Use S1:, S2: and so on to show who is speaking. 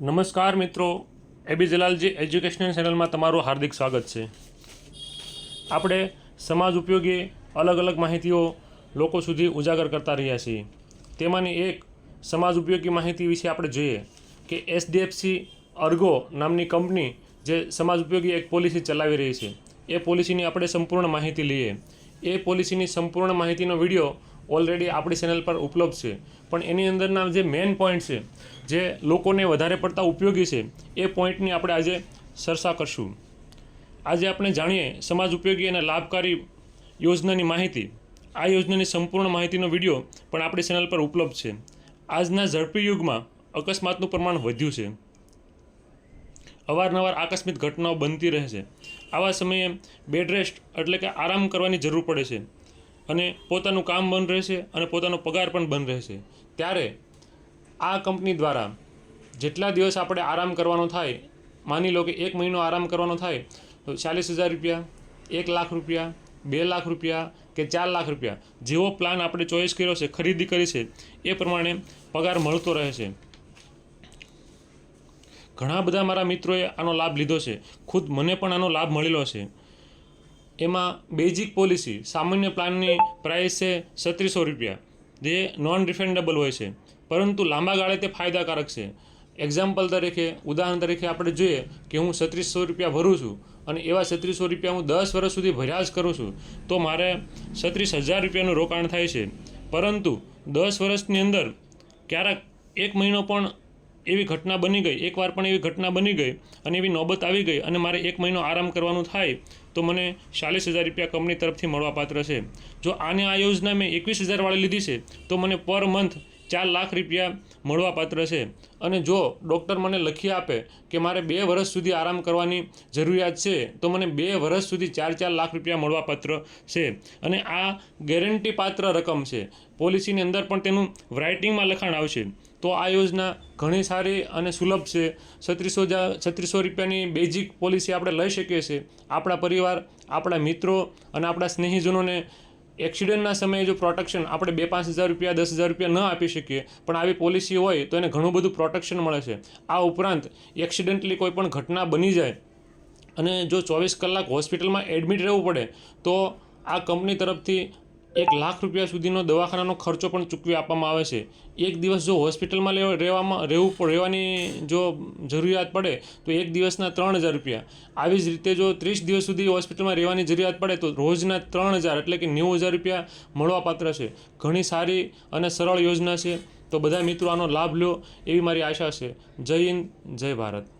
S1: નમસ્કાર મિત્રો. એબી જલાલજી એજ્યુકેશનલ ચેનલમાં તમારું હાર્દિક સ્વાગત છે. આપણે સમાજ ઉપયોગી અલગ અલગ માહિતીઓ લોકો સુધી ઉજાગર કરતા રહ્યા છીએ. તેમાંની એક સમાજ ઉપયોગી માહિતી વિશે આપણે જોઈએ કે એસડીએફસી અર્ગો નામની કંપની જે સમાજ ઉપયોગી એક પોલિસી ચલાવી રહી છે. એ પોલિસીની આપણે સંપૂર્ણ માહિતી લઈએ. એ પોલિસીની સંપૂર્ણ માહિતીનો વીડિયો ઓલરેડી આપણી ચેનલ પર ઉપલબ્ધ છે. પણ એની અંદરના જે મેઇન પોઈન્ટ છે, જે લોકોને વધારે પડતા ઉપયોગી છે, એ પોઈન્ટની આપણે આજે ચર્ચા કરશું. આજે આપણે જાણીએ સમાજ ઉપયોગી અને લાભકારી યોજનાની માહિતી. આ યોજનાની સંપૂર્ણ માહિતીનો વીડિયો પણ આપણી ચેનલ પર ઉપલબ્ધ છે. આજના ઝડપી યુગમાં અકસ્માતનું પ્રમાણ વધ્યું છે. અવારનવાર આકસ્મિક ઘટનાઓ બનતી રહે છે. આવા સમયે બેડ રેસ્ટ એટલે કે આરામ કરવાની જરૂર પડે છે. અને પોતાનું કામ બંધ રહેશે અને પોતાનો પગાર પણ બંધ રહેશે. ત્યારે આ કંપની દ્વારા જેટલા દિવસ આપણે આરામ કરવાનો થાય, માની લો કે એક મહિનો આરામ કરવાનો થાય, તો ચાલીસ હજાર રૂપિયા, એક લાખ રૂપિયા, બે લાખ રૂપિયા કે ચાર લાખ રૂપિયા, જેવો પ્લાન આપણે ચોઈસ કર્યો છે, ખરીદી કરી છે, એ પ્રમાણે પગાર મળતો રહે છે ઘણા બધા મારા મિત્રોએ આનો લાભ લીધો છે. ખુદ મને પણ આનો લાભ મળેલો છે. એમાં બેઝિક પોલિસી સામાન્ય પ્લાનની પ્રાઇસ છે છત્રીસો રૂપિયા, જે નોન રિફંડેબલ હોય છે. પરંતુ લાંબા ગાળે તે ફાયદાકારક છે. એક્ઝામ્પલ તરીકે, ઉદાહરણ તરીકે આપણે જોઈએ કે હું છત્રીસો રૂપિયા ભરું છું અને એવા છત્રીસો રૂપિયા હું દસ વર્ષ સુધી ભર્યા જ કરું છું, તો મારે છત્રીસ હજાર રૂપિયાનું રોકાણ થાય છે. પરંતુ દસ વર્ષની અંદર ક્યારેક એક મહિનો પણ એવી ઘટના બની ગઈ, એકવાર પણ એવી ઘટના બની ગઈ અને એવી નોબત આવી ગઈ અને મારે એક મહિનો આરામ કરવાનું થાય, તો મને ચાલીસ હજાર રૂપિયા કંપની તરફથી મળવાપાત્ર છે. જો આને આ યોજના મેં એકવીસ હજારવાળી લીધી છે, તો મને પર મંથ ચાર લાખ રૂપિયા મળવાપાત્ર છે. અને જો ડૉક્ટર મને લખી આપે કે મારે બે વર્ષ સુધી આરામ કરવાની જરૂરિયાત છે, તો મને બે વર્ષ સુધી ચાર ચાર લાખ રૂપિયા મળવાપાત્ર છે. અને આ ગેરંટી પાત્ર રકમ છે. પોલિસીની અંદર પણ તેનું રાઇટિંગમાં લખાણ આવશે. તો આ યોજના ઘણી સારી અને સુલભ છે. છત્રીસો છત્રીસો રૂપિયાની બેઝિક પોલિસી આપણે લઈ શકીએ છીએ. આપણા પરિવાર, આપણા મિત્રો અને આપણા સ્નેહીજનોને એક્સિડન્ટના સમયે જો પ્રોટેક્શન આપણે બે પાંચ હજાર રૂપિયા, દસ હજાર રૂપિયા ન આપી શકીએ, પણ આવી પોલિસી હોય તો એને ઘણું બધું પ્રોટેક્શન મળે છે. આ ઉપરાંત એક્સિડન્ટલી કોઈ પણ ઘટના બની જાય અને જો ચોવીસ કલાક હોસ્પિટલમાં એડમિટ રહેવું પડે, તો આ કંપની તરફથી એક લાખ રૂપિયા સુધીનો દવાખાનાનો ખર્ચો પણ ચૂકવી આપવામાં આવે છે. એક દિવસ જો હોસ્પિટલમાં લેવા રહેવામાં રહેવું રહેવાની જો જરૂરિયાત પડે, તો એક દિવસના ત્રણ હજાર રૂપિયા. આવી જ રીતે જો ત્રીસ દિવસ સુધી હોસ્પિટલમાં રહેવાની જરૂરિયાત પડે, તો રોજના ત્રણ હજાર એટલે કે નેવું હજાર રૂપિયા મળવાપાત્ર છે. ઘણી સારી અને સરળ યોજના છે. તો બધા મિત્રો આનો લાભ લો એવી મારી આશા છે. જય હિન્દ, જય ભારત.